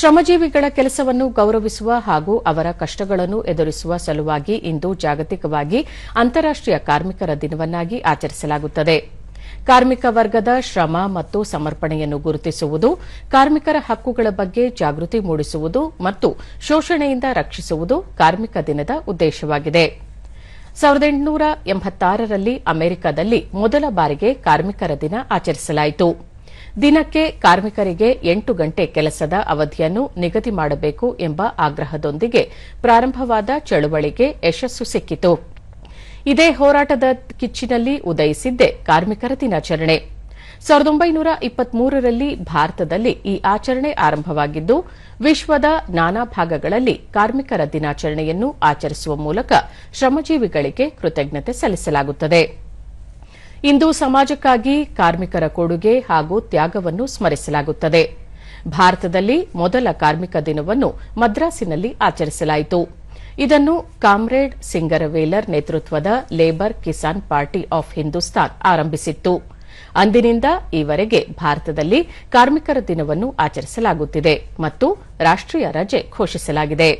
ಶ್ರಮಜೀವಿಗಳ ಕೆಲಸವನ್ನು ಗೌರವಿಸುವ ಹಾಗೂ ಅವರ ಕಷ್ಟಗಳನ್ನು ಎದುರಿಸುವ ಸಲುವಾಗಿ ಇಂದು ಜಾಗತಿಕವಾಗಿ ಅಂತಾರಾಷ್ಟೀಯ ಕಾರ್ಮಿಕರ ದಿನವನ್ನಾಗಿ ಆಚರಿಸಲಾಗುತ್ತದೆ. ಕಾರ್ಮಿಕ ವರ್ಗದ ಶ್ರಮ ಮತ್ತು ಸಮರ್ಪಣೆಯನ್ನು ಗುರುತಿಸುವುದು, ಕಾರ್ಮಿಕರ ಹಕ್ಕುಗಳ ಬಗ್ಗೆ ಜಾಗೃತಿ ಮೂಡಿಸುವುದು ಮತ್ತು ಶೋಷಣೆಯಿಂದ ರಕ್ಷಿಸುವುದು ಕಾರ್ಮಿಕ ದಿನದ ಉದ್ದೇಶವಾಗಿದೆ. ಸಾವಿರದ ಎಂಟುನೂರ ಎಂಬತ್ತಾರರಲ್ಲಿ ಅಮೆರಿಕದಲ್ಲಿ ಮೊದಲ ಬಾರಿಗೆ ಕಾರ್ಮಿಕರ ದಿನ ಆಚರಿಸಲಾಯಿತು. ದಿನಕ್ಕೆ ಕಾರ್ಮಿಕರಿಗೆ ಎಂಟು ಗಂಟೆ ಕೆಲಸದ ಅವಧಿಯನ್ನು ನಿಗದಿ ಮಾಡಬೇಕು ಎಂಬ ಆಗ್ರಹದೊಂದಿಗೆ ಪ್ರಾರಂಭವಾದ ಚಳುವಳಿಗೆ ಯಶಸ್ಸು ಸಿಕ್ಕಿತು. ಇದೇ ಹೋರಾಟದ ಕಿಚ್ಚಿನಲ್ಲಿ ಉದಯಿಸಿದ್ದೇ ಕಾರ್ಮಿಕರ ದಿನಾಚರಣೆ. ಸಾವಿರದ ಒಂಬೈನೂರ ಇಪ್ಪತ್ಮೂರರಲ್ಲಿ ಭಾರತದಲ್ಲಿ ಈ ಆಚರಣೆ ಆರಂಭವಾಗಿದ್ದು, ವಿಶ್ವದ ನಾನಾ ಭಾಗಗಳಲ್ಲಿ ಕಾರ್ಮಿಕರ ದಿನಾಚರಣೆಯನ್ನು ಆಚರಿಸುವ ಮೂಲಕ ಶ್ರಮಜೀವಿಗಳಿಗೆ ಕೃತಜ್ಞತೆ ಸಲ್ಲಿಸಲಾಗುತ್ತದೆ. ಇಂದು ಸಮಾಜಕ್ಕಾಗಿ ಕಾರ್ಮಿಕರ ಕೊಡುಗೆ ಹಾಗೂ ತ್ಯಾಗವನ್ನು ಸ್ಮರಿಸಲಾಗುತ್ತದೆ. ಭಾರತದಲ್ಲಿ ಮೊದಲ ಕಾರ್ಮಿಕ ದಿನವನ್ನು ಮದ್ರಾಸಿನಲ್ಲಿ ಆಚರಿಸಲಾಯಿತು. ಇದನ್ನು ಕಾಮ್ರೇಡ್ ಸಿಂಗರವೇಲರ್ ನೇತೃತ್ವದ labour Kisan party of Hindustan ಆರಂಭಿಸಿತ್ತು. ಅಂದಿನಿಂದ ಈವರೆಗೆ ಭಾರತದಲ್ಲಿ ಕಾರ್ಮಿಕರ ದಿನವನ್ನು ಆಚರಿಸಲಾಗುತ್ತಿದೆ ಮತ್ತು ರಾಷ್ಟೀಯ ರಜೆ ಘೋಷಿಸಲಾಗಿದೆ.